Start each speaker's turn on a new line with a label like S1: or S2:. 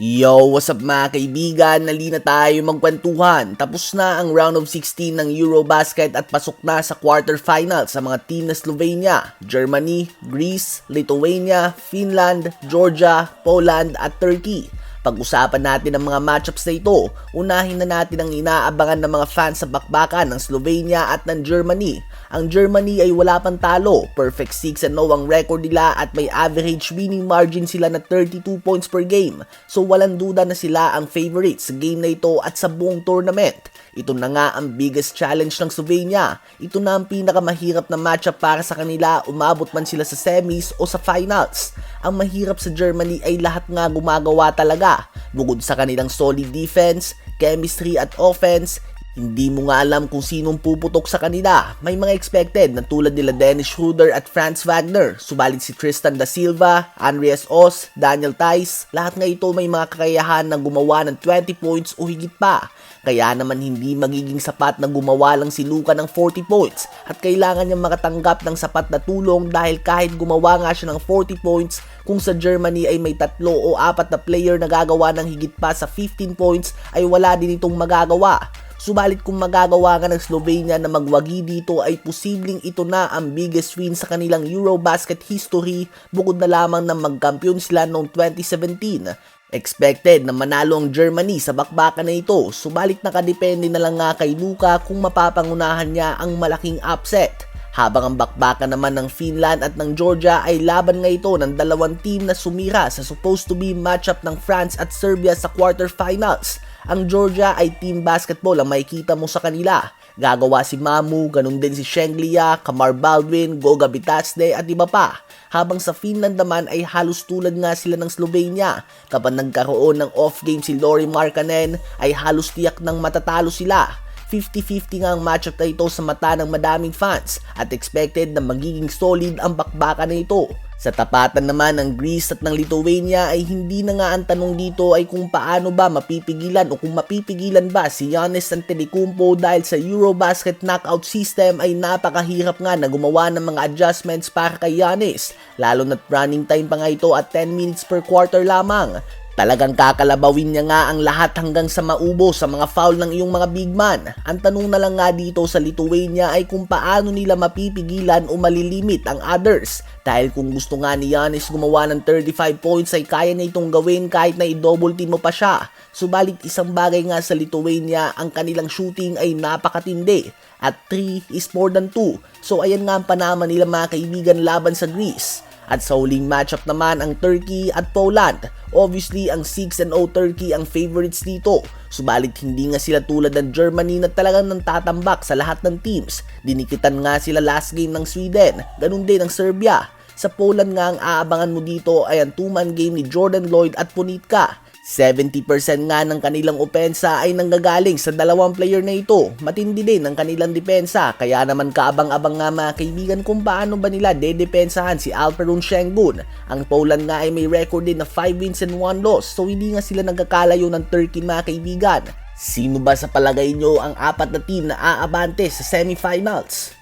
S1: Yo, what's up mga kaibigan? Nali na tayo magkwentuhan. Tapos na ang round of 16 ng Eurobasket at pasok na sa quarterfinals sa mga team na Slovenia, Germany, Greece, Lithuania, Finland, Georgia, Poland at Turkey. Pag-usapan natin ang mga matchups na ito, unahin na natin ang inaabangan ng mga fans sa bakbakan ng Slovenia at ng Germany. Ang Germany ay wala pang talo, perfect 6-0 ang record nila at may average winning margin sila na 32 points per game. So walang duda na sila ang favorites sa game na ito at sa buong tournament. Ito na nga ang biggest challenge ng Slovenia. Ito na ang pinakamahirap na matchup para sa kanila umabot man sila sa semis o sa finals. Ang mahirap sa Germany ay lahat nga gumagawa talaga. Bukod sa kanilang solid defense, chemistry at offense, hindi mo nga alam kung sinong puputok sa kanila. May mga expected na tulad nila Dennis Schroeder at Franz Wagner. Subalit si Tristan da Silva, Andreas Oss, Daniel Tice, lahat nga ito may mga kakayahan na gumawa ng 20 points o higit pa. Kaya naman hindi magiging sapat na gumawa lang si Luka ng 40 points at kailangan niya makatanggap ng sapat na tulong dahil kahit gumawa nga siya ng 40 points, kung sa Germany ay may tatlo o apat na player na gagawa ng higit pa sa 15 points ay wala din itong magagawa. Subalit kung magagawa nga ng Slovenia na magwagi dito ay posibleng ito na ang biggest win sa kanilang Eurobasket history bukod na lamang na magkampiyon sila noong 2017. Expected na manalo ang Germany sa bakbakan na ito, subalit nakadepende na lang nga kay Luka kung mapapangunahan niya ang malaking upset. Habang ang bakbakan naman ng Finland at ng Georgia ay laban nga ito ng dalawang team na sumira sa supposed to be matchup ng France at Serbia sa quarterfinals. Ang Georgia ay team basketball ang makikita mo sa kanila. Gagawa si Mamu, ganun din si Shenglia, Kamar Baldwin, Goga Bitasde at iba pa. Habang sa Finland naman ay halos tulad nga sila ng Slovenia. Kapag nagkaroon ng off game si Lori Markkanen ay halos tiyak ng matatalo sila. 50-50 nga ang matchup na ito sa mata ng madaming fans at expected na magiging solid ang bakbakan na ito. Sa tapatan naman ng Greece at ng Lithuania ay hindi na nga ang tanong dito ay kung paano ba mapipigilan o kung mapipigilan ba si Giannis Antetokounmpo dahil sa Eurobasket knockout system ay napakahirap nga na gumawa ng mga adjustments para kay Giannis lalo na't running time pa nga ito at 10 minutes per quarter lamang. Talagang kakalabawin niya nga ang lahat hanggang sa maubo sa mga foul ng iyong mga big man. Ang tanong na lang nga dito sa Lithuania ay kung paano nila mapipigilan o malilimit ang others. Dahil kung gusto nga ni Giannis gumawa ng 35 points ay kaya na itong gawin kahit na i-double team mo pa siya. Subalit isang bagay nga sa Lithuania, ang kanilang shooting ay napakatindi. At 3 is more than 2. So ayan nga ang panama nila mga kaibigan laban sa Greece. At sa huling matchup naman ang Turkey at Poland. Obviously, ang 6-0 Turkey ang favorites dito. Subalit hindi nga sila tulad ng Germany na talagang nantatambak sa lahat ng teams. Dinikitan nga sila last game ng Sweden. Ganun din ang Serbia. Sa Poland nga ang aabangan mo dito ay ang 2-man game ni Jordan Lloyd at Punitka. 70% nga ng kanilang opensa ay nanggagaling sa dalawang player na ito. Matindi din ang kanilang depensa kaya naman kaabang-abang nga mga kaibigan kung paano ba nila dedepensahan si Alperon Şengün. Ang Poland nga ay may record din na 5 wins and 1 loss so hindi nga sila nagkakalayo ng Turkey mga kaibigan. Sino ba sa palagay nyo ang apat na team na aabante sa semifinals?